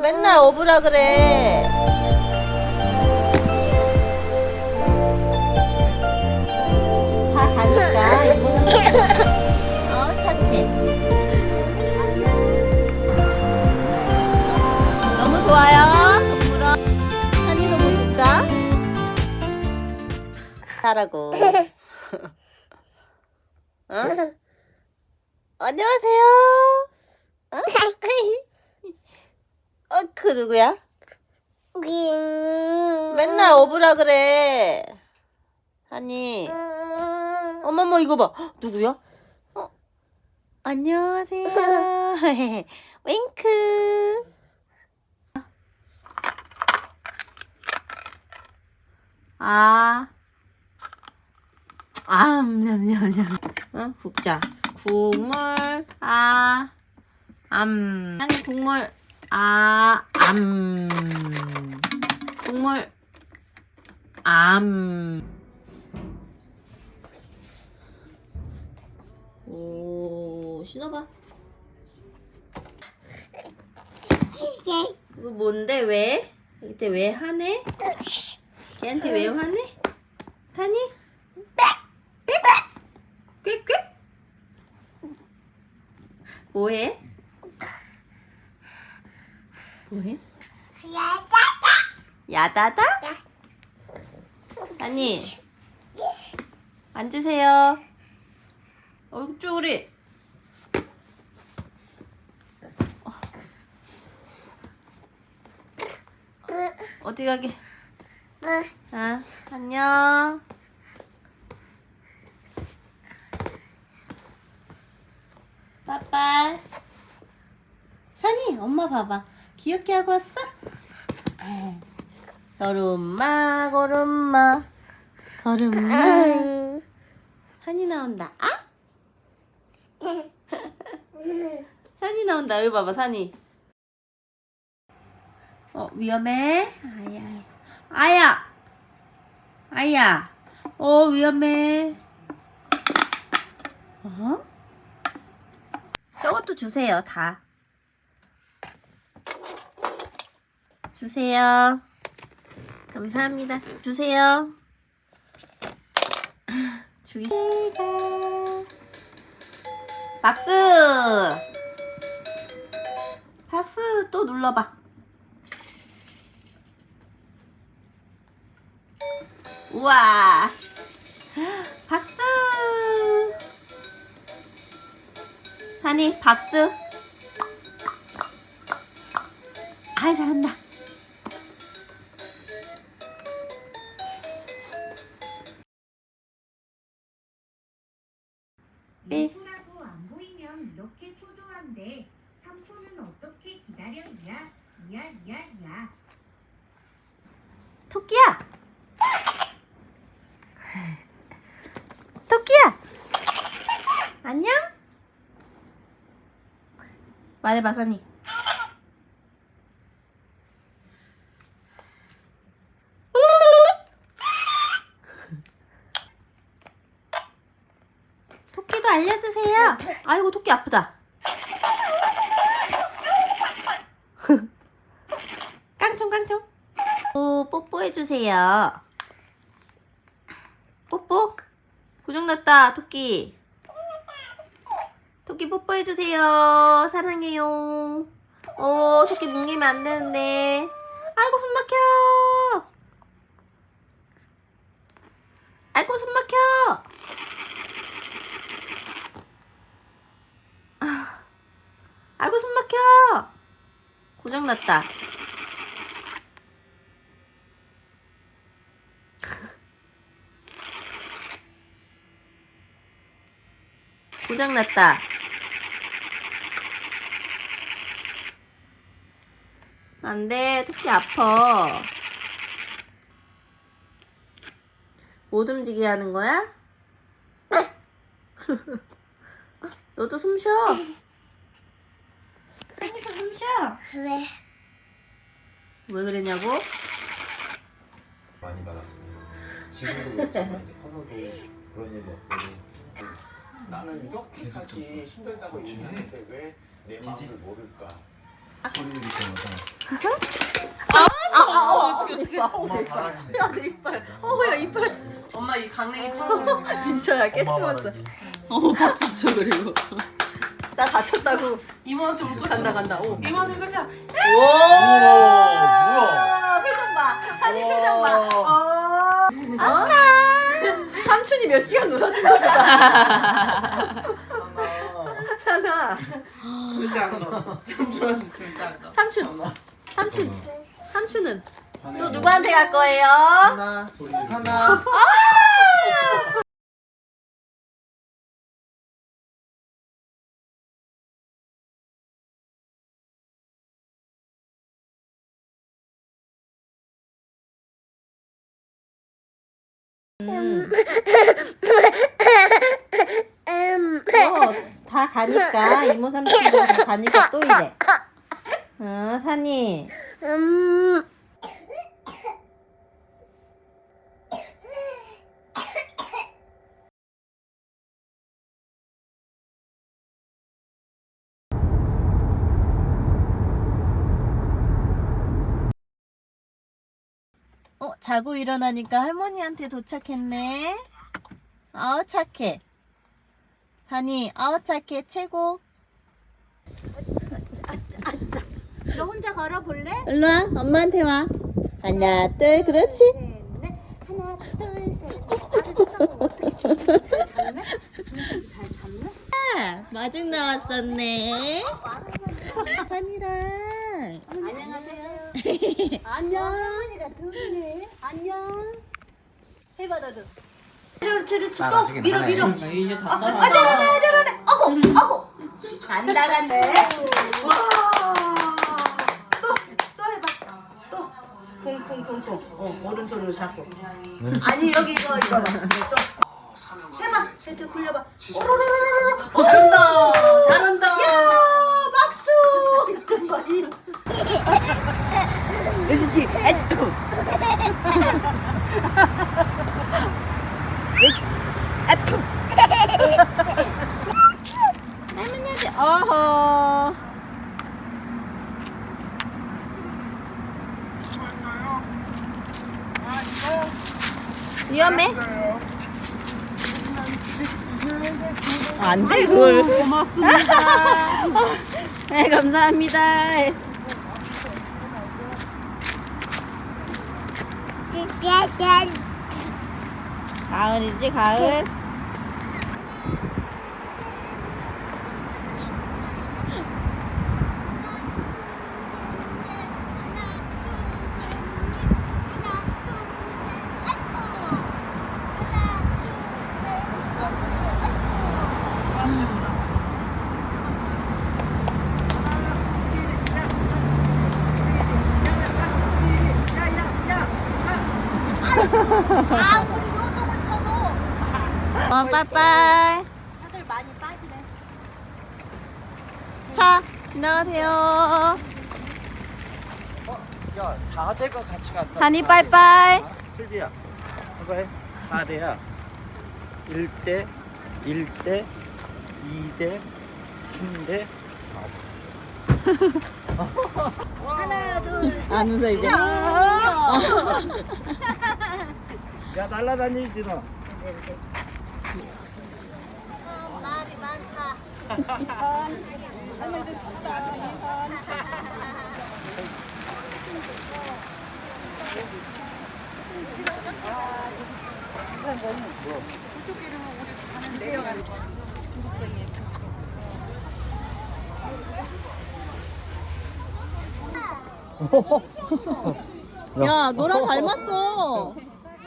맨날 업으라 그래. 다 가니까 어 착해. 너무 좋아요. 한이도 뭐 줄까? 하라고. 어? 안녕하세요. 어? 어, 그 누구야? 맨날 업으라 그래. 한이. 어머머 이거 봐. 헉, 누구야? 어. 안녕하세요. 윙크. 아. 아, 냠냠냠. 어, 국자. 국물. 아. 암. 아니 국물. 아. 암. 국물. 암. 오, 신어봐. 이거 뭔데 왜? 이때 왜 화내? 걔한테 왜 화내? 하니? 꽥 꽥? 뭐해? 뭐해? 야다다? 아니 앉으세요. 어이구 쭈그리. 어디 가게? 아 안녕. 빠빠. 산이 엄마 봐봐 귀엽게 하고 왔어? 걸음마 걸음마 걸음마. 산이 나온다. 아? 산이 나온다. 여기 봐봐 산이. 어 위험해? 아야. 아야! 아야! 어 위험해. 어? 저것도 주세요 다 주세요. 감사합니다. 주세요. 주기. 박수! 박수 또 눌러봐. 우와. 박수! 산이 박수. 아이 잘한다 민초라도 안 보이면 이렇게 초조한데 삼촌은 어떻게 기다려? 이야 이야 이야 이야. 토끼야! 토끼야! 안녕? 말해봐 산이 토끼도 알려주세요 아이고 토끼 아프다 깡총 깡총 오, 뽀뽀해주세요. 뽀뽀? 고장났다, 토끼. 토끼 뽀뽀해주세요. 사랑해요. 오, 토끼 뭉개면 안 되는데. 아이고, 숨 막혀. 아이고, 숨 막혀. 아, 막혀. 고장났다. 고장났다. 안 돼, 토끼 아파. 못 움직이게 하는 거야? 너도 숨 쉬어. 쉬어. 왜? 왜 그랬냐고? 많이 받았습니다. 지금도 그렇지만 이제 커서도 그런 일이 없고 나는 이렇게까지 힘들다고 얘기하는데 왜 내 마음을 모를까? 소리를? 아, 아, 아, 어떻게 어떻게? 엄마 바라지. 야, 내 이빨. 어, 야, 이빨. 엄마 이 강냉이 털어보는 거 진짜야, 깨치면서. 어 박수 쳐 그리고 나 다쳤다고. 이모한테 울 거지 간다, 간다. 오. 이모한테 거지 오! 뭐야? 표정 봐. 산이 표정 봐. 와. 어? 어? 삼촌이 몇 시간 놀아준 거야. 산아. 절대 안 울어 삼촌한테 절대 안 울어 삼촌. 삼촌. 삼촌은 또또 누구한테 갈 거예요? 하나 하나. 어, 다 가니까 이모 삼촌도 다 가니까 또 이래. 어, 산이. 어, 자고 일어나니까 할머니한테 도착했네. 아우 착해. 산이 아우 착해 최고. 너 혼자 걸어 볼래? 일로 와 엄마한테 와. 하나 둘 그렇지. 넷. 하나, 둘, 셋. 아, 마중 나왔었네. 산이랑. 안녕하세요. 안녕. 할머니가 둘이네. 안녕. 해봐 너도. 그렇지. 나가, 또 밀어, 밀어. 나 이제 다 아, 저러네, 저러네. 어구, 어구. 안 나갔네. 와. 또, 또 해봐. 또. 쿵쿵쿵쿵. 어, 오른손으로 잡고. 아니, 여기 이거, 이거. 봐. 또. 해봐. 이렇게 굴려봐. 오로로로로로. 잘한다. 잘한다. 야, 박수. 정말 이. 그렇지. 에투. 에투. 할머니한테 어허. 위험해. 안 돼, 그걸. 고맙습니다. 네, 감사합니다. 가을이지, 가을. 어, 빠빠이. 차들 많이 빠지네. 차, 지나가세요. 야 4대가 같이 간다. 산이 빠이빠이. 슬비야. 봐봐. 4대야. 1대, 1대, 2대, 3대. 하나, 둘, 셋. 안 웃어, 이제. 야 날라다니지 너. 말이 많다. 야, 너랑 닮았어.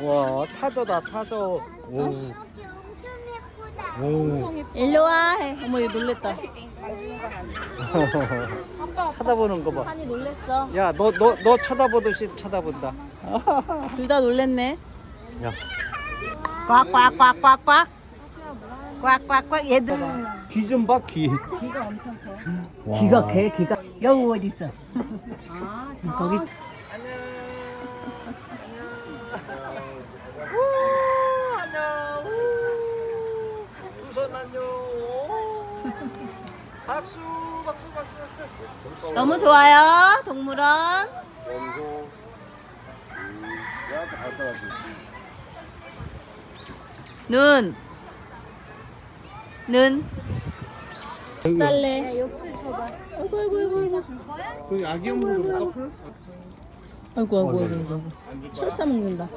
와 타조다 타조. 오. 오. 일로 와. 해. 어머, 얘 놀랬다. 쳐다보는 거 봐. 산이 놀랬어. 야 너 너 너 쳐다보듯이 쳐다본다. 둘 다 놀랬네. 야. 꽉꽉꽉꽉꽉. 꽉꽉꽉 얘들. 귀 좀 봐 귀. 귀가 엄청 커. 와. 기가 개 기가 여우 어디 있어? 아, 거기 두손 안녕. 박수 박수 박수 박수. 너무 좋아요, 동물원. 발달하지. 눈. 눈. 딸래. 아이고, 아이고, 아이고, 아이고. 그 아기 커플? 아이고, 아이고, 아이고, 아이고. 철사 먹는다.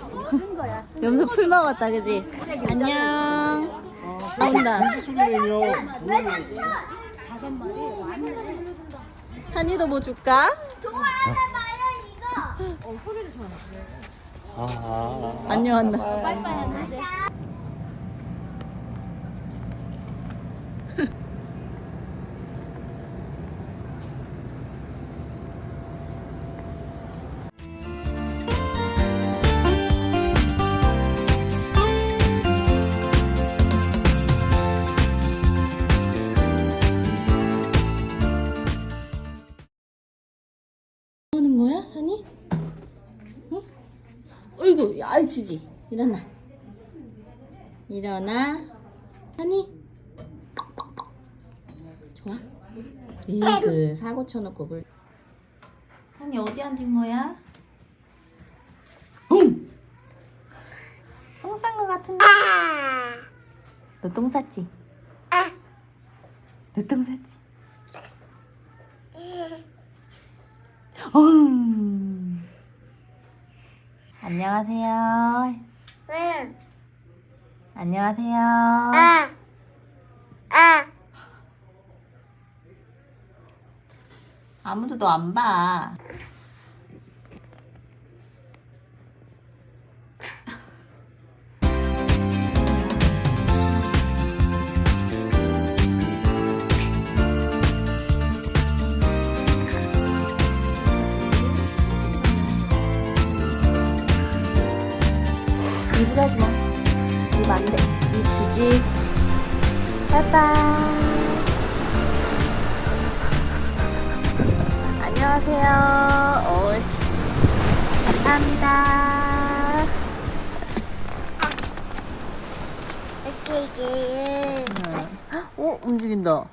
염소 풀 먹었다, 그지? 안녕. 나온다. 한이도 뭐 줄까? 아, 아, 안녕, 한다. 뭐 어이구, 아이 지지. 일어나. 일어나. 한이. 좋아. 잉크 사고 쳐놓고 물. 한이 어디 앉은 거야? 똥싼거 같은데? 너 똥 쌌지? 너 똥 쌌지? 음. 안녕하세요. 안녕하세요. 아무도 너 안 봐. 입을 하지 마. 입안 돼. 입 주지. 빠이빠이. 안녕하세요. 옳지. 감사합니다. 응. 어, 움직인다.